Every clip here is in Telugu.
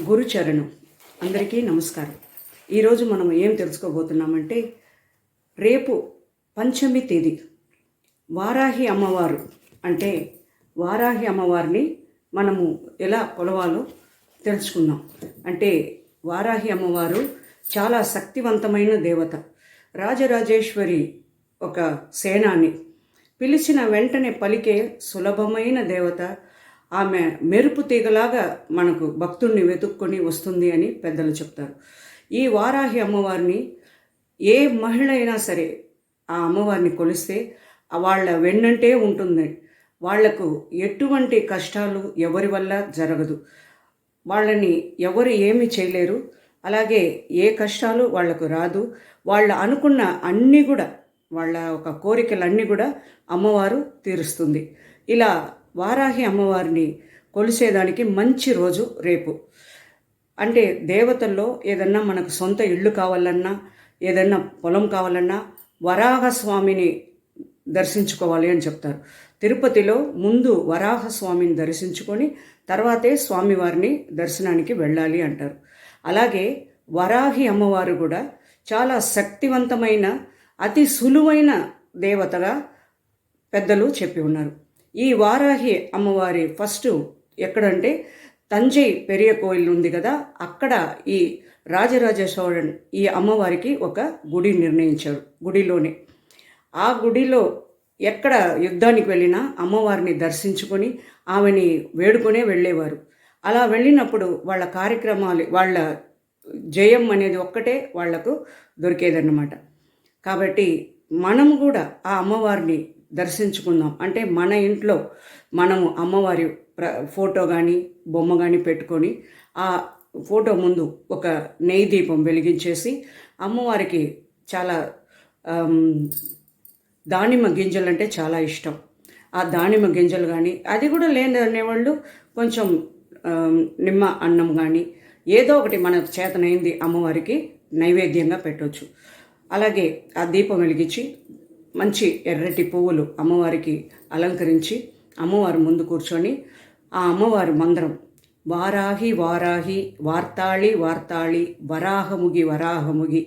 గురుచరణం. అందరికీ నమస్కారం. ఈరోజు మనం ఏం తెలుసుకోబోతున్నామంటే రేపు పంచమి తేదీ వారాహి అమ్మవారు. అంటే వారాహి అమ్మవారిని మనము ఎలా కొలవాలో తెలుసుకుందాం. అంటే వారాహి అమ్మవారు చాలా శక్తివంతమైన దేవత. రాజరాజేశ్వరి ఒక సేనాని. పిలిచిన వెంటనే పలికే సులభమైన దేవత ఆమె మెరుపు తీగలాగా మనకు భక్తుణ్ణి వెతుక్కొని వస్తుంది అని పెద్దలు చెప్తారు. ఈ వారాహి అమ్మవారిని ఏ మహిళ అయినా సరే ఆ అమ్మవారిని కొలిస్తే వాళ్ళ వెన్నంటే ఉంటుంది. వాళ్ళకు ఎటువంటి కష్టాలు ఎవరి వల్ల జరగదు. వాళ్ళని ఎవరు ఏమి చేయలేరు. అలాగే ఏ కష్టాలు వాళ్ళకు రాదు. వాళ్ళ అనుకున్న అన్నీ కూడా వాళ్ళ ఒక కోరికలన్నీ కూడా అమ్మవారు తీరుస్తుంది. ఇలా వారాహి అమ్మవారిని కొలిసేదానికి మంచి రోజు రేపు. అంటే దేవతల్లో ఏదన్నా మనకు సొంత ఇళ్ళు కావాలన్నా ఏదన్నా పొలం కావాలన్నా వరాహస్వామిని దర్శించుకోవాలి అని చెప్తారు. తిరుపతిలో ముందు వరాహస్వామిని దర్శించుకొని తర్వాతే స్వామివారిని దర్శనానికి వెళ్ళాలి అంటారు. అలాగే వరాహి అమ్మవారు కూడా చాలా శక్తివంతమైన అతి సులువైన దేవతగా పెద్దలు చెప్పి ఉన్నారు. ఈ వారాహి అమ్మవారి ఫస్ట్ ఎక్కడంటే తంజై పెరియ కోయిల్ ఉంది కదా అక్కడ ఈ రాజరాజ చోళన్ ఈ అమ్మవారికి ఒక గుడి నిర్ణయించాడు గుడిలోనే. ఆ గుడిలో ఎక్కడ యుద్ధానికి వెళ్ళినా అమ్మవారిని దర్శించుకొని ఆమెని వేడుకొనే వెళ్ళేవారు. అలా వెళ్ళినప్పుడు వాళ్ళ కార్యక్రమాలు వాళ్ళ జయం అనేది ఒక్కటే వాళ్ళకు దొరికేదన్నమాట. కాబట్టి మనం కూడా ఆ అమ్మవారిని దర్శించుకుందాం అంటే మన ఇంట్లో మనము అమ్మవారి ప్ర ఫోటో కానీ బొమ్మ కానీ పెట్టుకొని ఆ ఫోటో ముందు ఒక నెయ్యి దీపం వెలిగించేసి అమ్మవారికి చాలా దానిమ్మ గింజలు అంటే చాలా ఇష్టం. ఆ దానిమ్మ గింజలు కానీ అది కూడా లేని అనేవాళ్ళు కొంచెం నిమ్మ అన్నం కానీ ఏదో ఒకటి మన చేతనైంది అమ్మవారికి నైవేద్యంగా పెట్టవచ్చు అలాగే ఆ దీపం వెలిగించి మంచి ఎర్రటి పువ్వులు అమ్మవారికి అలంకరించి అమ్మవారి ముందు కూర్చొని ఆ అమ్మవారి మందరం వారాహి వారాహి వార్తాళి వార్తాళి వరాహముగి వరాహముగి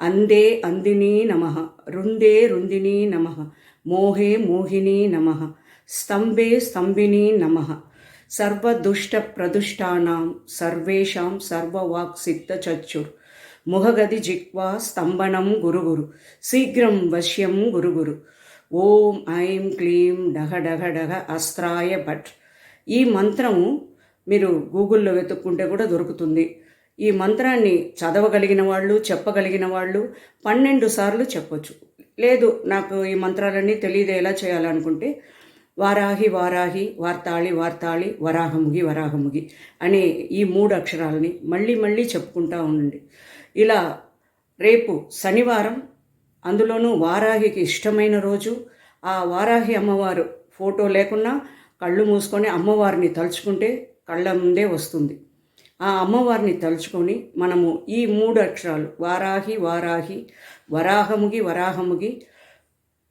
అందే అందిని నమ రుందే రుందిని నమ మోహే మోహిని నమ స్తంభే స్తంభిని నమ సర్వదుష్ట ప్రదుష్టానాం సర్వేషాం సర్వవాక్ సిద్ధ చచ్చుర్ ముహగది జిక్వా స్తంభనం గురుగురు శీఘ్రం వశ్యం గురుగురు. ఓం ఐం క్లీం డహ డహ డహ అస్త్రాయ భట్. ఈ మంత్రము మీరు గూగుల్లో వెతుక్కుంటే కూడా దొరుకుతుంది. ఈ మంత్రాన్ని చదవగలిగిన వాళ్ళు చెప్పగలిగిన వాళ్ళు పన్నెండు సార్లు చెప్పొచ్చు. లేదు నాకు ఈ మంత్రాలన్నీ తెలియదు ఎలా చేయాలనుకుంటే వారాహి వారాహి వార్తాళి వార్తాళి వరాహముగి వరాహముగి అనే ఈ మూడు అక్షరాలని మళ్ళీ మళ్ళీ చెప్పుకుంటా ఉండండి. ఇలా రేపు శనివారం అందులోనూ వారాహికి ఇష్టమైన రోజు ఆ వారాహి అమ్మవారు ఫోటో లేకున్నా కళ్ళు మూసుకొని అమ్మవారిని తలుచుకుంటే కళ్ళ ముందే వస్తుంది. ఆ అమ్మవారిని తలుచుకొని మనము ఈ మూడు అక్షరాలు వారాహి వారాహి వరాహముగి వరాహముగి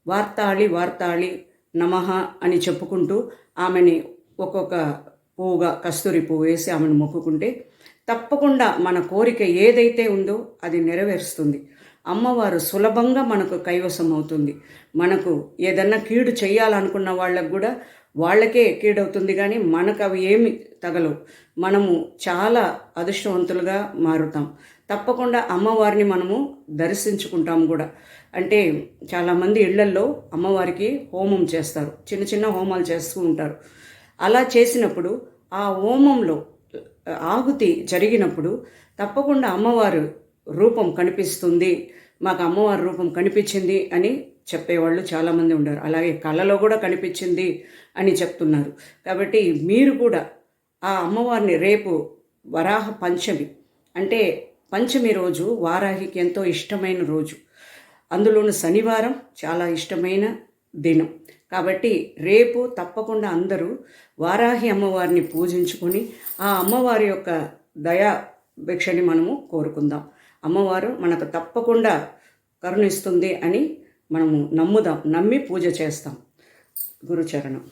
వార్తాళి వార్తాళి నమః అని చెప్పుకుంటూ ఆమెని ఒక్కొక్క పువ్వుగా కస్తూరి పువ్వు వేసి ఆమెను మొక్కుకుంటే తప్పకుండా మన కోరిక ఏదైతే ఉందో అది నెరవేరుస్తుంది. అమ్మవారు సులభంగా మనకు కైవసం అవుతుంది మనకు ఏదన్నా కీడు చేయాలనుకున్న వాళ్ళకు కూడా వాళ్ళకే కీడవుతుంది కానీ మనకు అవి ఏమి తగలవు. మనము చాలా అదృష్టవంతులుగా మారుతాం. తప్పకుండా అమ్మవారిని మనము దర్శించుకుంటాం కూడా. అంటే చాలామంది ఇళ్ళల్లో అమ్మవారికి హోమం చేస్తారు. చిన్న చిన్న హోమాలు చేస్తూ ఉంటారు. అలా చేసినప్పుడు ఆ హోమంలో ఆహుతి జరిగినప్పుడు తప్పకుండా అమ్మవారు రూపం కనిపిస్తుంది. మాకు అమ్మవారి రూపం కనిపించింది అని చెప్పేవాళ్ళు చాలామంది ఉన్నారు. అలాగే కళలో కూడా కనిపించింది అని చెప్తున్నారు. కాబట్టి మీరు కూడా ఆ అమ్మవారిని రేపు వరాహ పంచమి అంటే పంచమి రోజు వారాహికి ఎంతో ఇష్టమైన రోజు. అందులోను శనివారం చాలా ఇష్టమైన దినం. కాబట్టి రేపు తప్పకుండా అందరూ వారాహి అమ్మవారిని పూజించుకొని ఆ అమ్మవారి యొక్క దయా భిక్షని మనము కోరుకుందాం. అమ్మవారు మనకు తప్పకుండా కరుణిస్తుంది అని మనము నమ్ముదాం నమ్మి పూజ చేస్తాం. గురుచరణం.